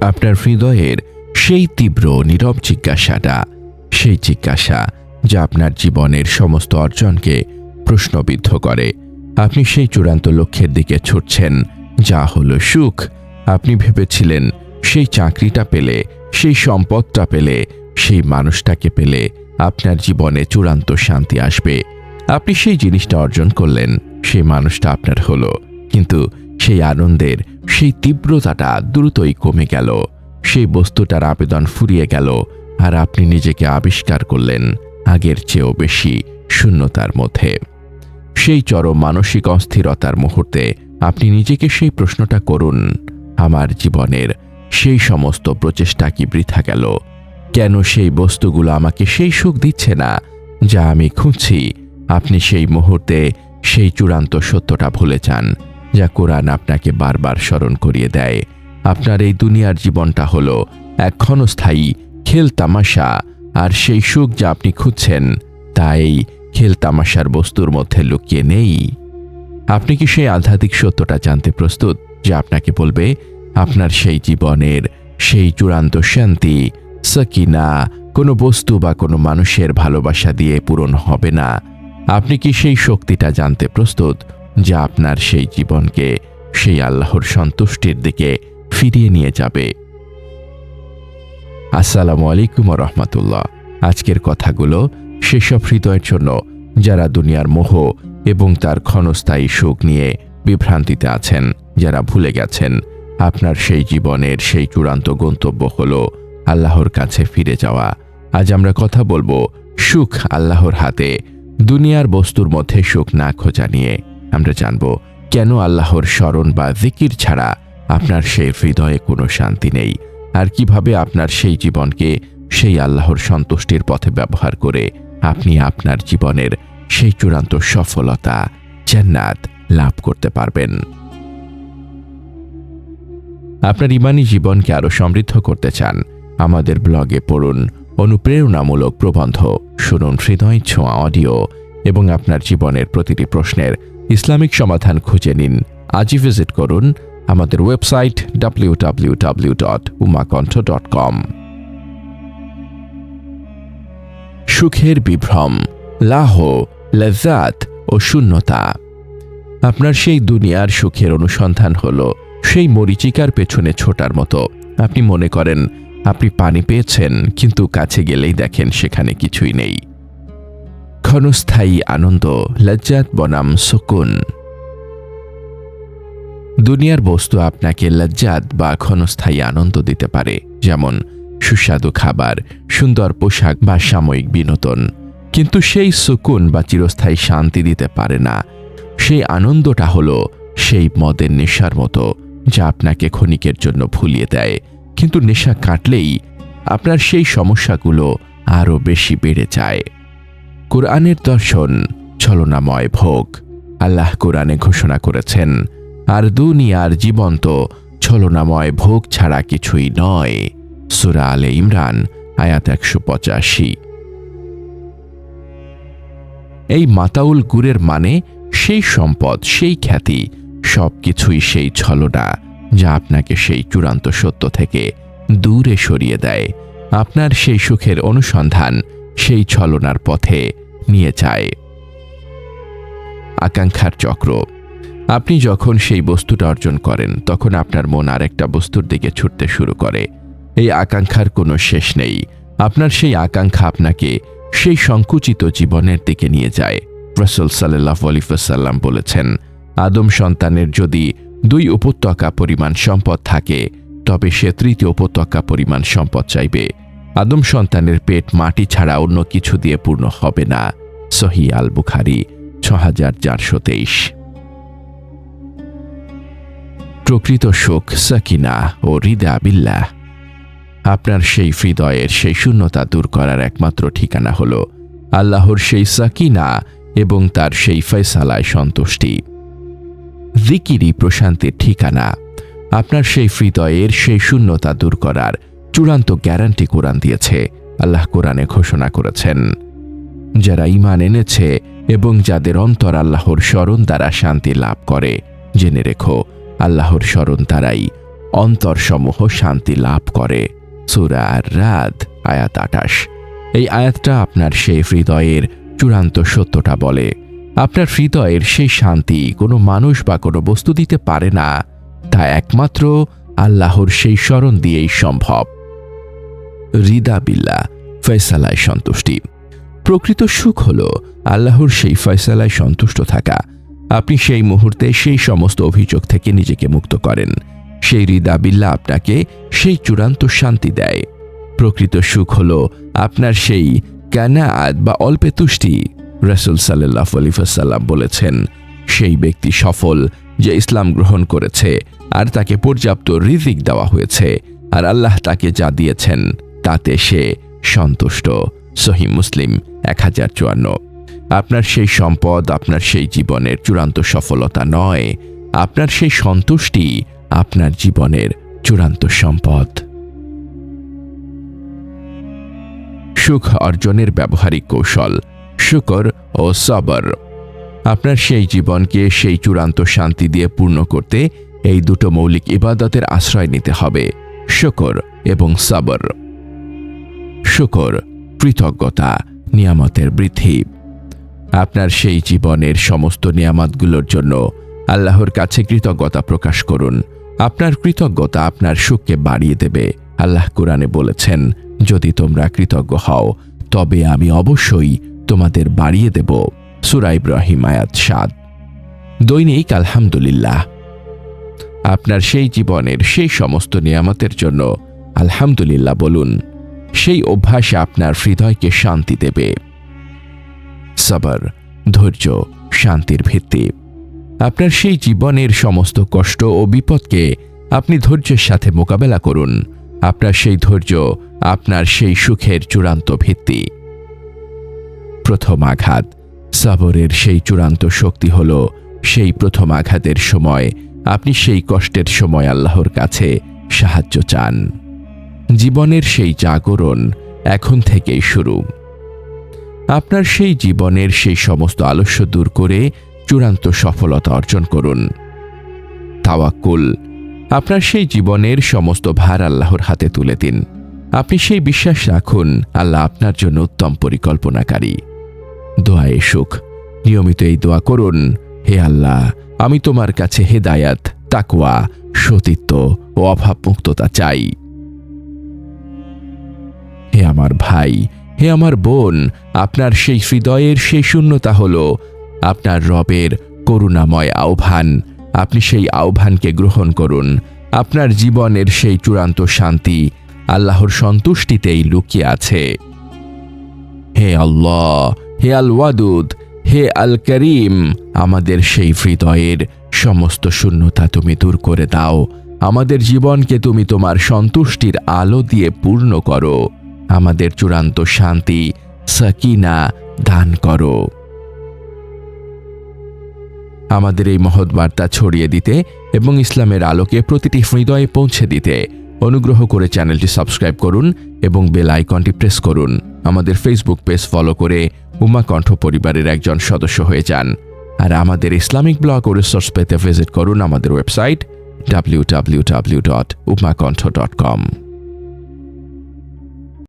আপনার হৃদয়ের সেই তীব্র নীরব জিজ্ঞাসাটা, সেই জিজ্ঞাসা যা আপনার জীবনের সমস্ত অর্জনকে প্রশ্নবিদ্ধ করে। আপনি সেই চূড়ান্ত লক্ষ্যের দিকে ছুটছেন, যা হলো সুখ। আপনি ভেবেছিলেন সেই চাকরিটা পেলে, সেই সম্পদটা পেলে, সেই মানুষটাকে পেলে আপনার জীবনে চূড়ান্ত শান্তি আসবে। আপনি সেই জিনিসটা অর্জন করলেন, সেই মানুষটা আপনার হলো। কিন্তু সেই আনন্দের সেই তীব্রতাটা দ্রুতই কমে গেল। সেই বস্তুটার আবেদন ফুরিয়ে গেল আর আপনি নিজেকে আবিষ্কার করলেন আগের চেয়েও বেশি শূন্যতার মধ্যে। সেই চরম মানসিক অস্থিরতার মুহূর্তে আপনি নিজেকে সেই প্রশ্নটা করুন, আমার জীবনের সেই সমস্ত প্রচেষ্টা কি বৃথা গেল? কেন সেই বস্তুগুলো আমাকে সেই সুখ দিচ্ছে না যা আমি খুঁজছি? আপনি সেই মুহূর্তে সেই চূড়ান্ত সত্যটা ভুলে যান। যা কোরআন আপনাকে বারবার স্মরণ করিয়ে দেয়। আপনার এই দুনিয়ার জীবনটা হলো এক ক্ষণস্থায়ী খেল তামাশা, আর সেই সুখ যা আপনি খুঁজছেন তাই খেল তামাশার বস্তুর মধ্যে লুকিয়ে নেই। আপনি কি সেই আধ্যাত্মিক সত্যটা জানতে প্রস্তুত, যা আপনাকে বলবে, আপনার সেই জীবনের সেই চূড়ান্ত শান্তি, সকিনা, কোনো বস্তু বা কোনো মানুষের ভালোবাসা দিয়ে পূরণ হবে না আপনি কি সেই শক্তিটা জানতে প্রস্তুত যা আপনার সেই জীবনকে, সেই আল্লাহর সন্তুষ্টির দিকে ফিরিয়ে নিয়ে যাবে। আসসালামু আলাইকুম রহমতুল্লাহ। আজকের কথাগুলো সেসব হৃদয়ের জন্য যারা দুনিয়ার মোহ এবং তার ক্ষণস্থায়ী সুখ নিয়ে বিভ্রান্তিতে আছেন, যারা ভুলে গেছেন, আপনার সেই জীবনের সেই চূড়ান্ত গন্তব্য হল আল্লাহর কাছে ফিরে যাওয়া। আজ আমরা কথা বলব সুখ আল্লাহর হাতে, দুনিয়ার বস্তুর মধ্যে সুখ না খোঁজা নিয়ে। আমরা জানব কেন আল্লাহর স্মরণ বা জিকির ছাড়া আপনার সেই হৃদয়ে কোনো শান্তি নেই আর কীভাবে আপনার সেই জীবনকে সেই আল্লাহর সন্তুষ্টির পথে ব্যবহার করে আপনি আপনার জীবনের সেই চূড়ান্ত সফলতা জান্নাত লাভ করতে পারবেন। আপনার ইমানি জীবনকে আরও সমৃদ্ধ করতে চান, আমাদের ব্লগে পড়ুন অনুপ্রেরণামূলক প্রবন্ধ, শুনুন হৃদয় ছোঁয়া অডিও এবং আপনার জীবনের প্রতিটি প্রশ্নের ইসলামিক সমাধান খুঁজে নিন। আজই ভিজিট করুন আমাদের website W W W dot Umakantha dot com সুখের বিভ্রম, লাহ, লজ্জাত ও শূন্যতা। আপনার সেই দুনিয়ার সুখের অনুসন্ধান হল সেই মরিচিকার পেছনে ছোটার মতো। আপনি মনে করেন, আপনি পানি পেয়েছেন, কিন্তু কাছে গেলেই দেখেন সেখানে কিছুই নেই। ক্ষণস্থায়ী আনন্দ, লজ্জাত বনাম সুকুন দুনিয়ার বস্তু আপনাকে লজ্জাত বা ক্ষণস্থায়ী আনন্দ দিতে পারে, যেমন সুস্বাদু খাবার, সুন্দর পোশাক বা সাময়িক বিনোদন। কিন্তু সেই সুকুন বা চিরস্থায়ী শান্তি দিতে পারে না। সেই আনন্দটা হলো সেই মদের নেশার মতো, যা আপনাকে ক্ষণিকের জন্য ভুলিয়ে দেয়। কিন্তু নেশা কাটলেই আপনার সেই সমস্যাগুলো আরও বেশি বেড়ে যায়। কোরআনের দর্শন ছলনাময় ভোগ। আল্লাহ কোরআনে ঘোষণা করেছেন, আর দুনিয়ার জীবন্ত ছলনাময় ভোগ ছাড়া কিছুই নয়। সুরা আলে ইমরান, আয়াত একশো পঁচাশি। এই মাতাউল গুরের মানে সেই সম্পদ, সেই খ্যাতি সব কিছুই সেই ছলনা, যা আপনাকে সেই চূড়ান্ত সত্য থেকে দূরে সরিয়ে দেয়। আপনার সেই সুখের অনুসন্ধান সেই ছলনার পথে নিয়ে যায়। আকাঙ্ক্ষার চক্র। আপনি যখন সেই বস্তুটা অর্জন করেন, তখন আপনার মন আরেকটা বস্তুর দিকে ছুটতে শুরু করে। এই আকাঙ্ক্ষার কোনো শেষ নেই। আপনার সেই আকাঙ্ক্ষা আপনাকে সেই সংকুচিত জীবনের দিকে নিয়ে যায়। রসুল সাল্লাহ আলিফাসাল্লাম বলেছেন, আদম সন্তানের যদি দুই উপত্যকা পরিমাণ সম্পদ থাকে, তবে সে তৃতীয় উপত্যকা পরিমাণ সম্পদ চাইবে। আদম সন্তানের পেট মাটি ছাড়া অন্য কিছু দিয়ে পূর্ণ হবে না। সহি আল বুখারি ছ হাজার চারশো তেইশ। প্রকৃত সুখ, সাকিনা ও হৃদা বিল্লাহ। আপনার সেই হৃদয়ের সেই শূন্যতা দূর করার একমাত্র ঠিকানা হল আল্লাহর সেই সাকিনা এবং তার সেই ফয়সালায় সন্তুষ্টি। জিকিরি প্রশান্তির ঠিকানা, আপনার সেই হৃদয়ের সেই শূন্যতা দূর করার চূড়ান্ত গ্যারান্টি কোরআন দিয়েছে। আল্লাহ কোরআনে ঘোষণা করেছেন। যারা ইমান এনেছে এবং যাদের অন্তর আল্লাহর স্মরণ দ্বারা শান্তি লাভ করে, জেনে রেখো, আল্লাহর স্মরণ দ্বারাই অন্তরসমূহ শান্তি লাভ করে। সুরা রাত আয়াত আটাশ এই আয়াতটা আপনার সেই হৃদয়ের চূড়ান্ত সত্যটা বলে। আপনার হৃদয়ের সেই শান্তি কোনো মানুষ বা কোনো বস্তু দিতে পারে না। তা একমাত্র আল্লাহর সেই স্মরণ দিয়েই সম্ভব। রিদা বিল্লা, ফয়সালায় সন্তুষ্টি। প্রকৃত সুখ হল আল্লাহর সেই ফয়সালায় সন্তুষ্ট থাকা। আপনি সেই মুহূর্তে সেই সমস্ত অভিযোগ থেকে নিজেকে মুক্ত করেন। সেই রিদা বিল্লা আপনাকে সেই চূড়ান্ত শান্তি দেয়। প্রকৃত সুখ হল আপনার সেই কানাআত বা অল্পে তুষ্টি। রসুল সাল্লাহ আলিফাসাল্লাম বলেছেন, সেই ব্যক্তি সফল যে ইসলাম গ্রহণ করেছে, আর তাকে পর্যাপ্ত রিজিক দেওয়া হয়েছে, আর আল্লাহ তাকে যা দিয়েছেন তাতে সে সন্তুষ্ট। সহি মুসলিম এক হাজার চুয়ান্ন। আপনার সেই সম্পদ, আপনার সেই জীবনের চূড়ান্ত সফলতা নয়। আপনার সেই সন্তুষ্টি আপনার জীবনের চূড়ান্ত সম্পদ। সুখ অর্জনের ব্যবহারিক কৌশল, শুকর ও সবর। আপনার সেই জীবনকে সেই চূড়ান্ত শান্তি দিয়ে পূর্ণ করতে এই দুটো মৌলিক ইবাদতের আশ্রয় নিতে হবে, শুকর এবং সবর। শুকর কৃতজ্ঞতা নিয়ামতের বৃদ্ধি। আপনার সেই জীবনের সমস্ত নিয়ামতগুলোর জন্য আল্লাহর কাছে কৃতজ্ঞতা প্রকাশ করুন। আপনার কৃতজ্ঞতা আপনার সুখকে বাড়িয়ে দেবে। আল্লাহ কোরআনে বলেছেন, যদি তোমরা কৃতজ্ঞ হও, তবে আমি অবশ্যই তোমাদের বাড়িয়ে দেব। সুরা ইব্রাহিম আয়াত সাদ দৈনিক আলহামদুলিল্লাহ। আপনার সেই জীবনের সেই সমস্ত নিয়ামতের জন্য আলহামদুলিল্লাহ বলুন। সেই অভ্যাসে আপনার হৃদয়কে শান্তি দেবে। সবর, ধৈর্য, শান্তির ভিত্তি। আপনার সেই জীবনের সমস্ত কষ্ট ও বিপদকে আপনি ধৈর্যের সাথে মোকাবেলা করুন। আপনার সেই ধৈর্য, আপনার সেই সুখের চূড়ান্ত ভিত্তি। প্রথম আঘাত। সাবরের সেই চূড়ান্ত শক্তি হল সেই প্রথম আঘাতের সময়। আপনি সেই কষ্টের সময় আল্লাহর কাছে সাহায্য চান। জীবনের সেই জাগরণ এখন থেকেই শুরু। আপনার সেই জীবনের সেই সমস্ত আলস্য দূর করে চূড়ান্ত সফলতা অর্জন করুন। তাওয়াক্কুল, আপনার সেই জীবনের সমস্ত ভার আল্লাহর হাতে তুলে দিন। আপনি সেই বিশ্বাস রাখুন, আল্লাহ আপনার জন্য উত্তম পরিকল্পনাকারী। দোয়ায়ে সুখ, নিয়মিত এই দোয়া করুন, হে আল্লাহ, আমি তোমার কাছে হেদায়াত তাকুয়া সতীত্ব ও অভাবমুক্ততা চাই। হে আমার ভাই, হে আমার বোন, আপনার সেই হৃদয়ের সেই শূন্যতা হল আপনার রবের করুণাময় আহ্বান। আপনি সেই আহ্বানকে গ্রহণ করুন। আপনার জীবনের সেই চূড়ান্ত শান্তি আল্লাহর সন্তুষ্টিতেই লুকিয়ে আছে। হে আল্লাহ, হে আল ওয়াদুদ হে আল করিম আমাদের সেই হৃদয়ের সমস্ত শূন্যতা তুমি দূর করে দাও। আমাদের জীবনকে তুমি তোমার সন্তুষ্টির আলো দিয়ে পূর্ণ করো। আমাদের চূড়ান্ত শান্তি, সাকিনা দান করো। আমাদের এই মহৎ বার্তা ছড়িয়ে দিতে এবং ইসলামের আলোকে প্রতিটি হৃদয়ে পৌঁছে দিতে অনুগ্রহ করে চ্যানেলটি সাবস্ক্রাইব করুন এবং বেল আইকনটি প্রেস করুন। আমাদের ফেসবুক পেজ ফলো করে উমা কণ্ঠ পরিবারের একজন সদস্য হয়ে যান। আর আমাদের ইসলামিক ব্লগ ও রিসোর্স পেতে ভিজিট করুন আমাদের website W W W dot Umakantha dot com